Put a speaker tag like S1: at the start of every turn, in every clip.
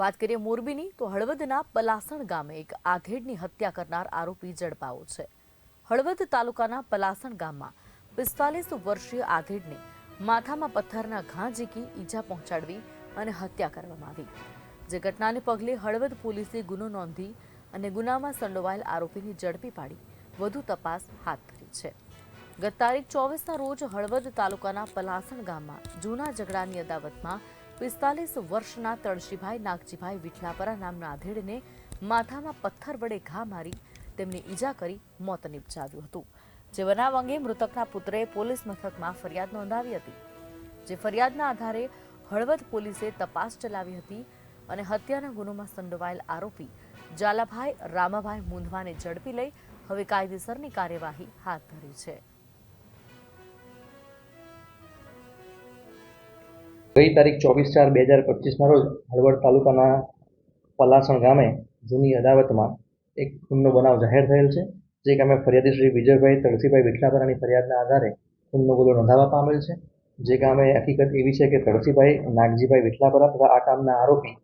S1: વાત કરીએ મોરબીની, તો હળવદના પલાસણ ગામે એક આધેડની હત્યા કરનાર આરોપી ઝડપાયો છે. હળવદ તાલુકાના પલાસણ ગામમાં પિસ્તાલીસ વર્ષીય આધેડને માથામાં પથ્થરના ઘા ઝીકી ઈજા પહોંચાડવી અને હત્યા કરવામાં આવી. જે ઘટનાને પગલે હળવદ પોલીસે ગુનો નોંધી અને ગુનામાં સંડોવાયેલ આરોપીની ઝડપી પાડી વધુ તપાસ હાથ ધરી છે. ગત તારીખ ચોવીસના રોજ હળવદ તાલુકાના પલાસણ ગામમાં જૂના ઝઘડાની અદાવતમાં પિસ્તાલીસ વર્ષના તળશીભાઈ નાગજીભાઈ વિઠલાપરા નામના આધેડને માથામાં પથ્થર વડે ઘા મારી તેમને ઈજા કરી મોત નિપજાવ્યું હતું. જે બનાવ અંગે મૃતકના પુત્રે પોલીસ મથકમાં ફરિયાદ નોંધાવી હતી. જે ફરિયાદના આધારે હળવદ પોલીસે તપાસ ચલાવી હતી અને હત્યાના ગુનોમાં સંડોવાયેલ આરોપી જાલાભાઈ રામાભાઈ મુંધવાને ઝડપી લઈ હવે કાયદેસરની કાર્યવાહી હાથ ધરી છે.
S2: ગઈ તારીખ ચોવીસ ચાર બે હજાર પચીસના રોજ હળવદ તાલુકાના પલાસણ ગામે જૂની અદાવતમાં એક ખૂનનો બનાવ જાહેર થયેલ છે, જે ગામે ફરિયાદી શ્રી વિજયભાઈ તળસીભાઈ વિઠલાપરાની ફરિયાદના આધારે ખૂનનો ગુનો નોંધાવવા પામેલ છે. જે ગામે હકીકત એવી છે કે તળસીભાઈ, નાગજીભાઈ વિઠલાપરા તથા આ કામના આરોપી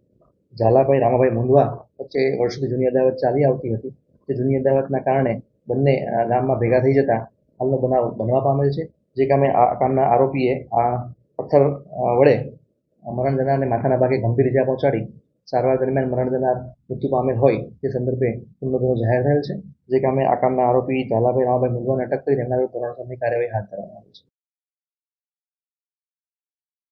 S2: ઝાલાભાઈ રામાભાઈ મુંદવા વચ્ચે વર્ષોથી જૂની અદાવત ચાલી આવતી હતી. તે જૂની અદાવતના કારણે બંને ગામમાં ભેગા થઈ જતા હાલનો બનાવ બનવા પામેલ છે. જે કામે આ કામના આરોપીએ આ પથ્થર વડે મરણ જનારને માથાના ભાગે ગંભીર ઇજા પહોંચાડી સારવાર દરમિયાન મરણ મૃત્યુ પામેલ હોય તે સંદર્ભે ખૂનનો ગુનો જાહેર થયેલ છે, જે કામે આ કામના આરોપી ઝાલાભાઈ રામાભાઈ મુંદવાને અટક કરી તેમના વિરુદ્ધ ધોરણસરની કાર્યવાહી હાથ ધરવામાં આવી છે.